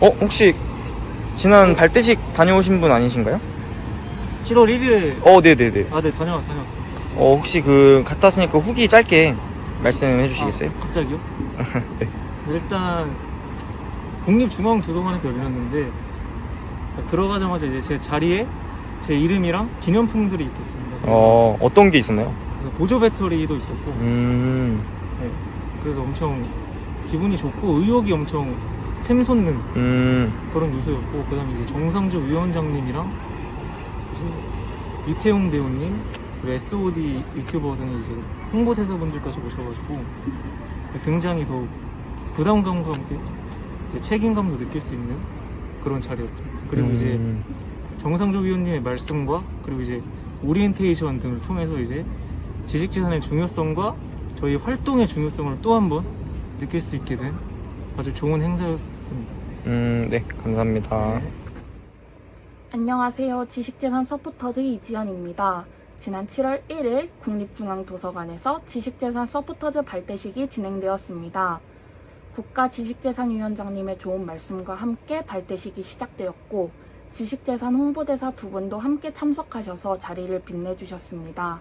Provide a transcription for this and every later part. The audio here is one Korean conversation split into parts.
어, 혹시 지난 발대식 다녀오신 분 아니신가요? 7월 1일에 어, 네네네. 아, 네, 다녀, 다녀왔습니다. 어, 혹시 그 갔다 왔으니까 후기 짧게 말씀해 주시겠어요? 아, 갑자기요? 네. 일단 국립중앙도서관에서 열렸는데 들어가자마자 이제 제 자리에 제 이름이랑 기념품들이 있었습니다. 어, 어떤 게 있었나요? 그래서 보조 배터리도 있었고 음, 네. 그래서 엄청 기분이 좋고 의욕이 엄청 샘솟는 음, 그런 요소였고 그다음에 이제 정상조 위원장님이랑 이제 이태용 배우님 그리고 SOD 유튜버 등의 이제 홍보대사분들까지 오셔가지고 굉장히 더욱 부담감과 함께 이제 책임감도 느낄 수 있는 그런 자리였습니다. 그리고 이제 음, 정상조 위원님의 말씀과 그리고 이제 오리엔테이션 등을 통해서 이제 지식재산의 중요성과 저희 활동의 중요성을 또 한 번 느낄 수 있게 된 아주 좋은 행사였습니다. 음, 네, 감사합니다. 안녕하세요. 지식재산 서포터즈 이지연입니다. 지난 7월 1일 국립중앙도서관에서 지식재산 서포터즈 발대식이 진행되었습니다. 국가지식재산위원장님의 좋은 말씀과 함께 발대식이 시작되었고, 지식재산 홍보대사 두 분도 함께 참석하셔서 자리를 빛내주셨습니다.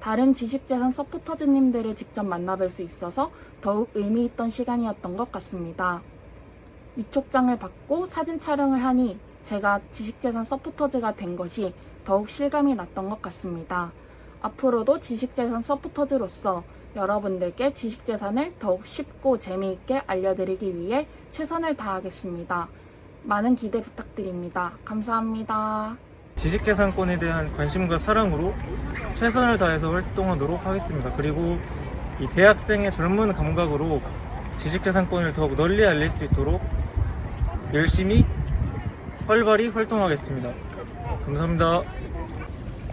다른 지식재산 서포터즈님들을 직접 만나뵐 수 있어서 더욱 의미 있던 시간이었던 것 같습니다. 위촉장을 받고 사진 촬영을 하니 제가 지식재산 서포터즈가 된 것이 더욱 실감이 났던 것 같습니다. 앞으로도 지식재산 서포터즈로서 여러분들께 지식재산을 더욱 쉽고 재미있게 알려드리기 위해 최선을 다하겠습니다. 많은 기대 부탁드립니다. 감사합니다. 지식재산권에 대한 관심과 사랑으로 최선을 다해서 활동하도록 하겠습니다. 그리고 이 대학생의 젊은 감각으로 지식재산권을 더욱 널리 알릴 수 있도록 열심히 활발히 활동하겠습니다. 감사합니다.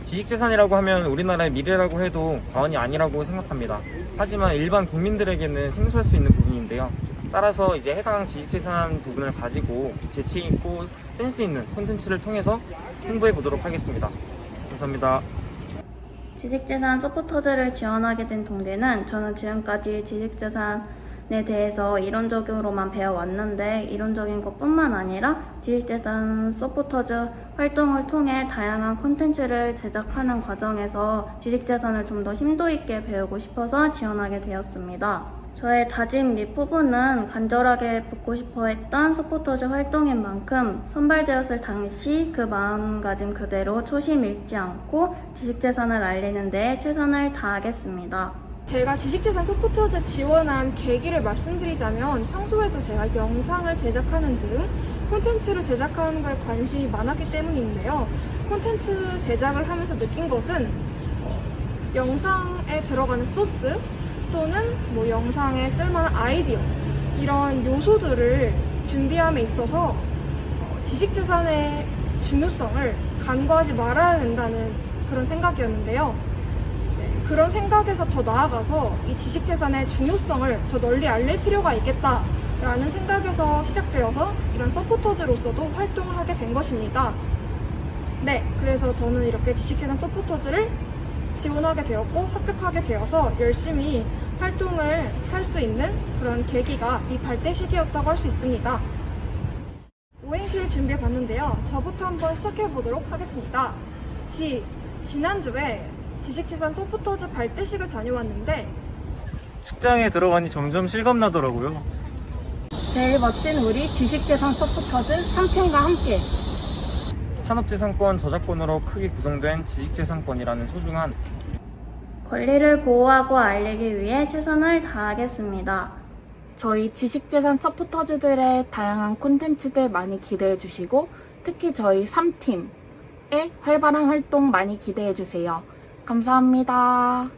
지식재산이라고 하면 우리나라의 미래라고 해도 과언이 아니라고 생각합니다. 하지만 일반 국민들에게는 생소할 수 있는 부분인데요. 따라서 이제 해당 지식재산 부분을 가지고 재치 있고 센스 있는 콘텐츠를 통해서 홍보해 보도록 하겠습니다. 감사합니다. 지식재산 서포터즈를 지원하게 된 동기는 저는 지금까지 지식재산에 대해서 이론적으로만 배워왔는데 이론적인 것뿐만 아니라 지식재산 서포터즈 활동을 통해 다양한 콘텐츠를 제작하는 과정에서 지식재산을 좀 더 심도 있게 배우고 싶어서 지원하게 되었습니다. 저의 다짐 및 포부는 간절하게 붙고 싶어 했던 서포터즈 활동인 만큼 선발되었을 당시 그 마음가짐 그대로 초심 잃지 않고 지식재산을 알리는 데 최선을 다하겠습니다. 제가 지식재산 서포터즈 지원한 계기를 말씀드리자면 평소에도 제가 영상을 제작하는 등 콘텐츠를 제작하는 거에 관심이 많았기 때문인데요. 콘텐츠 제작을 하면서 느낀 것은 어, 영상에 들어가는 소스 또는 뭐 영상에 쓸만한 아이디어 이런 요소들을 준비함에 있어서 어, 지식재산의 중요성을 간과하지 말아야 된다는 그런 생각이었는데요. 그런 생각에서 더 나아가서 이 지식재산의 중요성을 더 널리 알릴 필요가 있겠다라는 생각에서 시작되어서 이런 서포터즈로서도 활동을 하게 된 것입니다. 네, 그래서 저는 이렇게 지식재산 서포터즈를 지원하게 되었고 합격하게 되어서 열심히 활동을 할 수 있는 그런 계기가 이 발대식이었다고 할 수 있습니다. 오행시를 준비해 봤는데요. 저부터 한번 시작해 보도록 하겠습니다. 지, 지난주에 지식재산 서포터즈 발대식을 다녀왔는데 식장에 들어가니 점점 실감나더라고요. 제일 멋진 우리 지식재산 서포터즈 3팀과 함께 산업재산권 저작권으로 크게 구성된 지식재산권이라는 소중한 권리를 보호하고 알리기 위해 최선을 다하겠습니다. 저희 지식재산 서포터즈들의 다양한 콘텐츠들 많이 기대해 주시고 특히 저희 3팀의 활발한 활동 많이 기대해 주세요. 감사합니다.